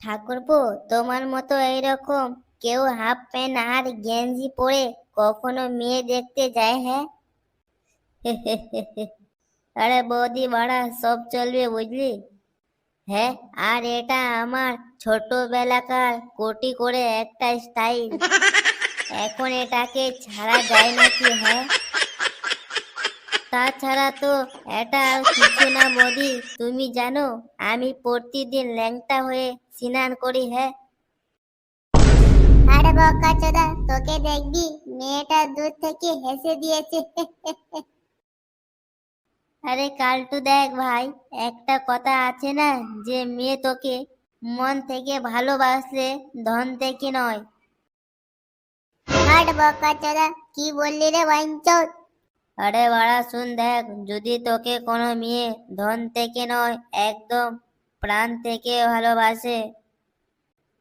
ঠাকুরপো তোমার মতো এইরকম কেউ হাফ প্যান্ট আর গেঞ্জি পরে কখনো মেয়ে দেখতে যায় হ্যাঁ? আরে বৌদি বাড়া সব চলবে বুঝলি? হ্যাঁ আর এটা আমার ছোটবেলাকার কোটি করে একটা স্টাইল। এখন এটাকে ছাড়া যায় নাকি হ্যাঁ? তাছাড়া তো এটা আর কিছু না বৌদি। তুমি জানো আমি প্রতিদিন ল্যাংটা হয়ে স্নান করি হ্যাঁ? আরে বক্কা চোদা তোকে দেখবি মেয়েটা দূর থেকে হেসে দিয়েছে। আরে কালটু দেখ ভাই একটা কথা আছে না যে মেয়ে তোকে মন থেকে ভালোবাসলে ধন থেকে নয়। হাট বক্কা চোদা কি বললি রে বাইঞ্চোদ? আরে বাড়া শুন দেখ যদি তোকে কোনো মেয়ে ধন থেকে নয় একদম প্রাণ থেকে ভালোবাসে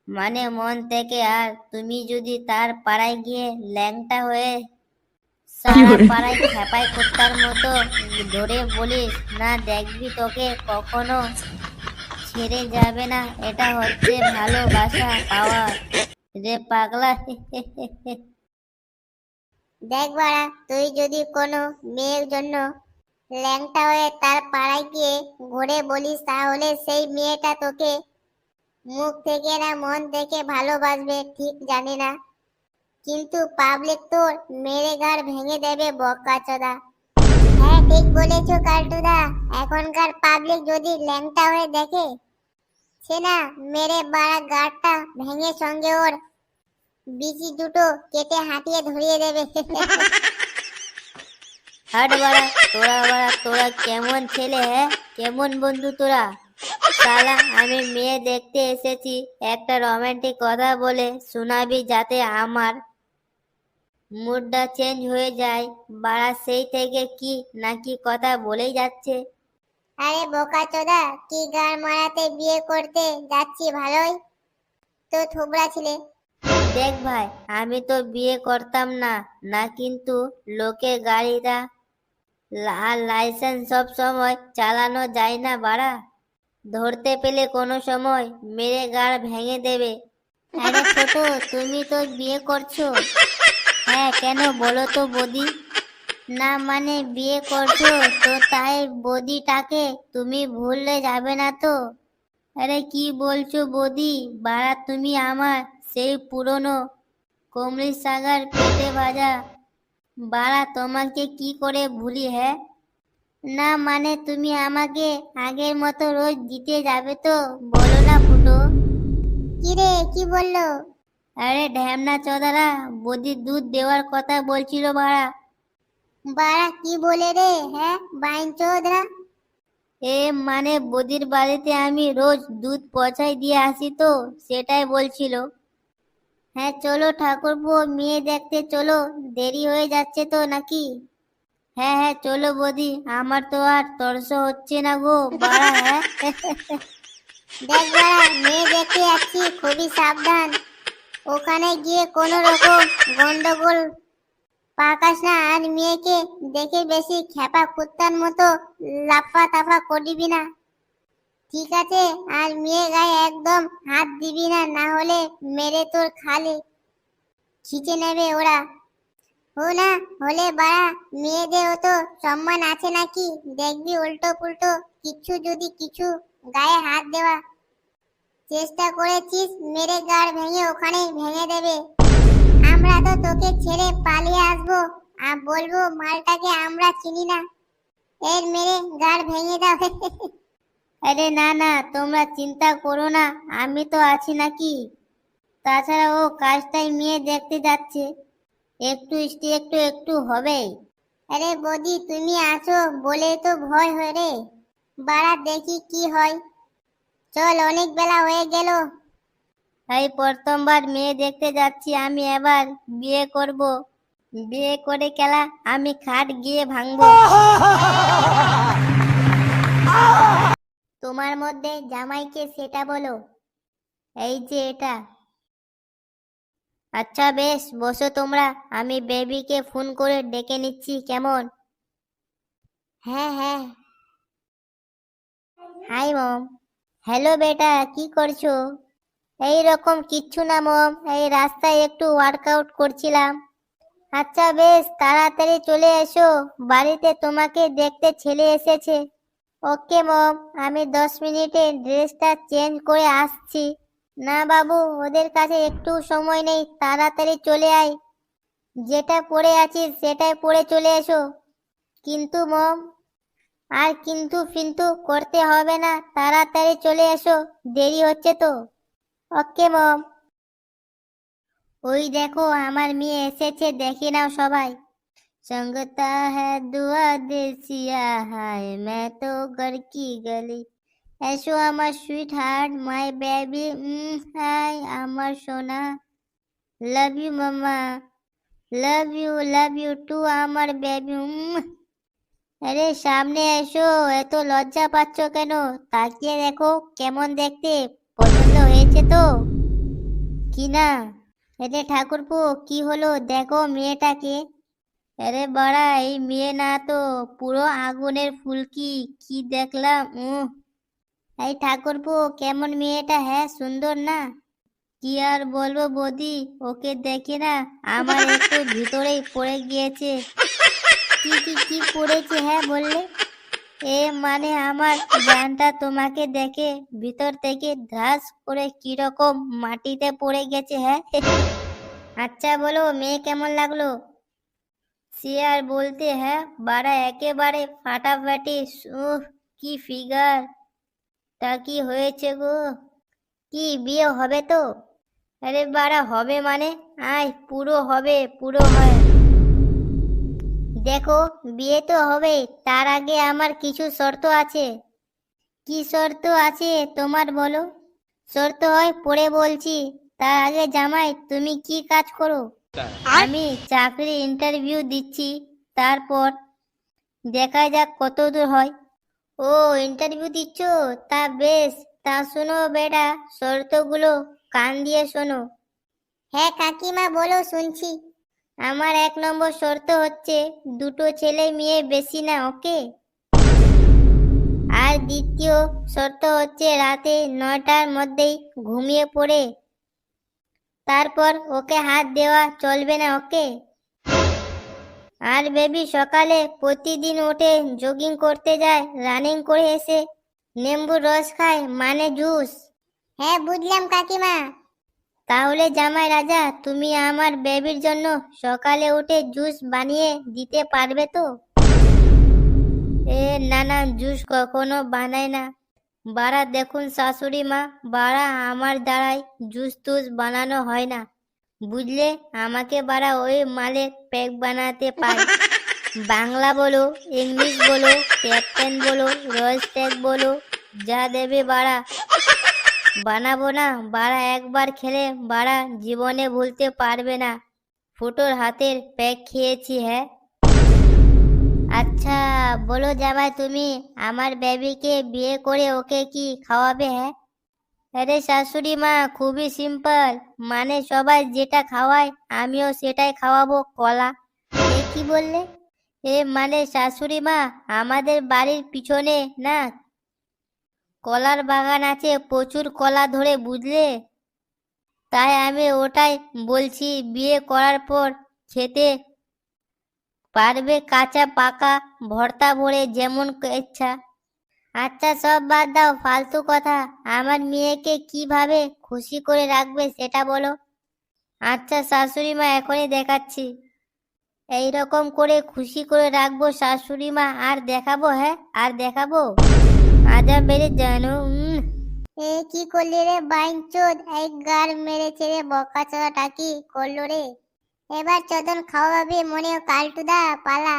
মানে মন থেকে আর তুমি যদি তার পাড়ায় গিয়ে ল্যাংটা হয়ে সারা পাড়ায় খেপাই কুত্তার মতো ধরে বলিস না দেখবি তোকে কখনো ছেড়ে যাবে না এটা হচ্ছে ভালোবাসা পাওয়া রে পাগলা দেখ বাড়া, তুই যদি কোনো মেয়ের জন্য ল্যাংটা হয়ে তার পাড়ায় গিয়ে ঘুরে বলিস, তাহলে সেই মেয়েটা তোকে মুখ থেকে না মন থেকে ভালোবাসবে, ঠিক জানি না। কিন্তু পাবলিক তোর মেরে গাড় ভেঙে দেবে বক্কা চোদা। হ্যাঁ ঠিক বলেছ, কালটুদা। এখনকার পাবলিক যদি ল্যাংটা হয়ে দেখে, সে না মেরে বাড়া গাড়টা ভেঙে সঙ্গে ওর বিচি দুটো কেটে হাঁটিয়ে ধরিয়ে দেবে। হাট বাড়া তোরা বাড়া তোরা কেমন ছেলে হ্যাঁ? কেমন বন্ধু তোরা? সালা আমি মেয়ে দেখতে এসেছি একটা রোমান্টিক কথা বলে শোনাবি যাতে আমার মুডটা চেঞ্জ হয়ে যায়। বাড়া সেই থেকে কি নাকি কথা বলেই যাচ্ছে? আরে বোকা চোদা কি গান মারাতে বিয়ে করতে যাচ্ছি ভালোই? তো থোবড়া ছিলে দেখ ভাই, আমি তো বিয়ে করতাম না। না কিন্তু লোকে গাড়িটা আর লাইসেন্স সব সময় চালানো যায় না বাড়া। ধরতে পেলে কোনো সময় মেরে গাড় ভেঙে দেবে। আরে ছোট, তুমি তো বিয়ে করছ। হ্যাঁ কেন বলো তো বদি। না মানে বিয়ে করছ তো তাই বদিটাকে তুমি ভুললে যাবে না তো। আরে কি বলছো বদি? বাড়া তুমি আমার সেই পুরনো কমলি সাগার পেটে ভাজা বাড়া তোমাকে কি করে ভুলি হ্যাঁ? না মানে তুমি আমাকে আগের মতো রোজ দিতে যাবে তো বলো না ফুটো। কি রে কি বলল? আরে ঢ্যামনা চোদারা বদির দুধ দেওয়ার কথা বলছিল বাড়া। বাড়া কি বলে রে হ্যাঁ বাইন চোদরা এ মানে বদির বাড়িতে আমি রোজ দুধ পচাই দিয়ে আসি তো সেটাই বলছিল। হ্যাঁ চলো ঠাকুরপো মেয়ে দেখতে চলো। দেরি হয়ে যাচ্ছে তো নাকি? হ্যাঁ হ্যাঁ চলো বদি। আমার তো আর তরস হচ্ছে না গো বাড়া হ্যাঁ? দেখ বাড়া মেয়ে দেখতে যাচ্ছি খুবই সাবধান। ওখানে গিয়ে কোনো রকম গন্ডগোল পাকাস না আর মেয়েকে দেখে বেশি খেপা কুত্তার মতো লাফা তাফা করিবি না। ঠিক আছে, আর মেয়ে গায়ে একদম হাত দিবি না না হলে মেরে তোর খালে। খিচে নেবে ওরা। ও না, হলে বাড়া মেয়েদের তো সম্মান আছে নাকি? দেখবি উল্টো পুল্টো কিছু যদি কিছু গায়ে হাত দেওয়া। চেষ্টা করেছিস, মেরে গাড় ভেঙে ওখানে ভেঙে দেবে। আমরা তো তোকে ছেড়ে পালিয়ে আসব, আর বলব মালটাকে আমরা চিনি না। এর মেরে গাড় ভেঙে দাও। আরে না না তোমরা চিন্তা করো না আমি তো আছি নাকি তাছাড়া ও কাজটাই মেয়ে দেখতে যাচ্ছে একটু ইষ্টি একটু একটু হবেই আরে বদি তুমি আছো বলে তো ভয় হয় রে বাড়া দেখি কি হয় চল অনেক বেলা হয়ে গেল এই প্রথমবার মেয়ে দেখতে যাচ্ছি আমি এবার বিয়ে করব বিয়ে করে খেলা আমি খাট গিয়ে ভাঙবো তোমার মধ্যে জামাইকে সেটা বলো। এই যে এটা। আচ্ছা বেশ, বসো তোমরা। আমি বেবিকে ফোন করে ডেকে নিচ্ছি, কেমন? হ্যাঁ হ্যাঁ। হাই, মম। হ্যালো বেটা, কি করছ? এই রকম কিচ্ছু না, মম। এই রাস্তায় একটু ওয়ার্কআউট করছিলাম। আচ্ছা বেশ, তাড়াতাড়ি চলে এসো। বাড়িতে তোমাকে দেখতে ছেলে এসেছে। ওকে, মম, আমি দশ মিনিটে ড্রেসটা চেঞ্জ করে আসছি। না, বাবু, ওদের কাছে একটু সময় নেই, তাড়াতাড়ি চলে আয়। যেটা পড়ে আছিস সেটাই পড়ে চলে এসো। কিন্তু, মম, আর কিন্তু ফিন্তু করতে হবে না, তাড়াতাড়ি চলে এসো, দেরি হচ্ছে তো। ওকে, মম। ওই দেখো, আমার মেয়ে এসেছে, দেখি নাও সবাই। संगता है दुआ देसिया हाय मैं तो घर की गली এসো আমার sweetheart my baby hi আমার সোনা লাভ ইউ মামা love you love you too আমার বেবি আরে সামনে এসো এত লজ্জা পাচ্ছ কেন তাকিয়ে দেখো কেমন দেখতে পছন্দ হয়েছে তো কি না এরে ঠাকুরপো কি হলো দেখো মেয়েটাকে আরে বাড়া, এই মেয়ে না তো, পুরো আগুনের ফুলকি। কি দেখলাম, উহ। এই ঠাকুরপো, কেমন মেয়েটা হ্যাঁ সুন্দর না? কি আর বলব বৌদি, ওকে দেখে না আমার একটু ভিতরেই পড়ে গিয়েছে। কি কি কি পড়েছে হ্যাঁ বললে? এ মানে আমার জানটা তোমাকে দেখে ভিতর থেকে ধ্রাস করে কীরকম মাটিতে পড়ে গেছে হ্যাঁ? আচ্ছা বলো, মেয়ে কেমন লাগল? সে আর বলতে হ্যাঁ বাড়া একেবারে ফাটাফাটি, উহ, কি ফিগার তা কি হয়েছে গো? কি বিয়ে হবে তো? আরে বাড়া, হবে মানে? আয়, পুরো হবে, পুরো হয়। দেখো, বিয়ে তো হবে, তার আগে আমার কিছু শর্ত আছে। কি শর্ত আছে তোমার বলো? শর্ত হয় পড়ে বলছি, তার আগে জামাই, তুমি কি কাজ করো? আমি চাকরি ইন্টারভিউ দিচ্ছি তারপর দেখা যাক কত দূর হয়। ও ইন্টারভিউ দিচ্ছ? তা বেশ তা শোনো বেটা শর্তগুলো কান দিয়ে শোনো। হ্যাঁ কাকিমা বলো শুনছি। আমার এক নম্বর শর্ত হচ্ছে দুটো ছেলে মেয়ে বেশি না ওকে? আর দ্বিতীয় শর্ত হচ্ছে রাতে নয়টার মধ্যেই ঘুমিয়ে পড়ে। তারপর ওকে হাত দেওয়া চলবে না ওকে? আর বেবি সকালে প্রতিদিন ওঠে জগিং করতে যায় রানিং করে এসে নেম্বুর রস খায় মানে জুস হ্যাঁ বুঝলাম কাকিমা। তাহলে জামাই রাজা তুমি আমার বেবির জন্য সকালে উঠে জুস বানিয়ে দিতে পারবে তো? এ না না জুস কখনো বানায় না। বাড়া দেখুন শাশুড়ি মা, বাড়া আমার দ্বারাই জুস টুস বানানো হয় না। বুঝলে? আমাকে বাড়া ওই মালের প্যাক বানাতে পারে বাংলা বলো, ইংলিশ বলো ক্যাপ্টেন বলো রয়েস প্যাক বলো, যা দেবে বাড়া। বানাবো না, বাড়া একবার খেলে বাড়া জীবনে ভুলতে পারবে না। ফুটোর হাতের প্যাক খেয়েছি হ্যাঁ? আচ্ছা বলো জামাই তুমি, আমার বেবিকে বিয়ে করে ওকে কি খাওয়াবে হ্যাঁ? আরে শাশুড়ি মা, খুবই সিম্পল। মানে সবাই যেটা খাওয়ায়, আমিও সেটাই খাওয়াবো, কলা। এ কি বললে? এ মানে শাশুড়ি মা, আমাদের বাড়ির পিছনে, না? কলার বাগান আছে, প্রচুর কলা ধরে, বুঝলে? তাই আমি ওটাই বলছি, বিয়ে করার পর খেতে পারবে কাঁচা পাকা ভর্তা ভরে যেমন ইচ্ছা। আচ্ছা সব বাদ দাও, ফালতু কথা। আমার মেয়েকে কীভাবে খুশি করে রাখবে সেটা বলো। আচ্ছা শাশুড়ি মা, এখনই দেখাচ্ছি। এই রকম করে খুশি করে রাখব শাশুড়ি মা, আর দেখাবো হ্যাঁ আর দেখাবো? আজা বেড়ে জানো। এ কি করলি রে, বাইনচোদ? এই গার মেরেছে রে বকা চোদাটা কি করল রে? এবার চোদন খাওয়াবে মনে কালটুদা পালা।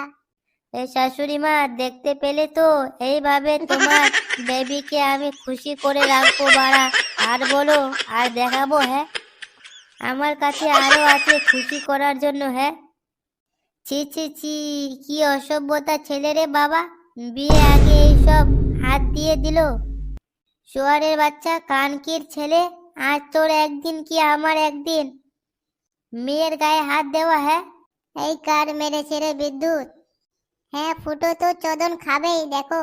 এই শাশুড়ি মা, দেখতে পেলে তো, এইভাবে তোমার বেবিকে আমি খুশি করে রাখব বাড়া। আর বলো, আর দেখাবো হ্যাঁ? আমার কাছে আরও আছে খুশি করার জন্য হ্যাঁ? ছি ছি ছি, কি অসভ্যতা ছেলে রে বাবা। বিয়ে আগে এইসব হাত দিয়ে দিল। শোয়ারের বাচ্চা কানকির ছেলে, আজ তোর একদিন কি আমার একদিন? মেয়ের গায়ে হাত দেওয়া হ্যাঁ এই কার মেরেছে রে বিদ্যুৎ হ্যাঁ ফুটো তো চোদন খাবেই দেখো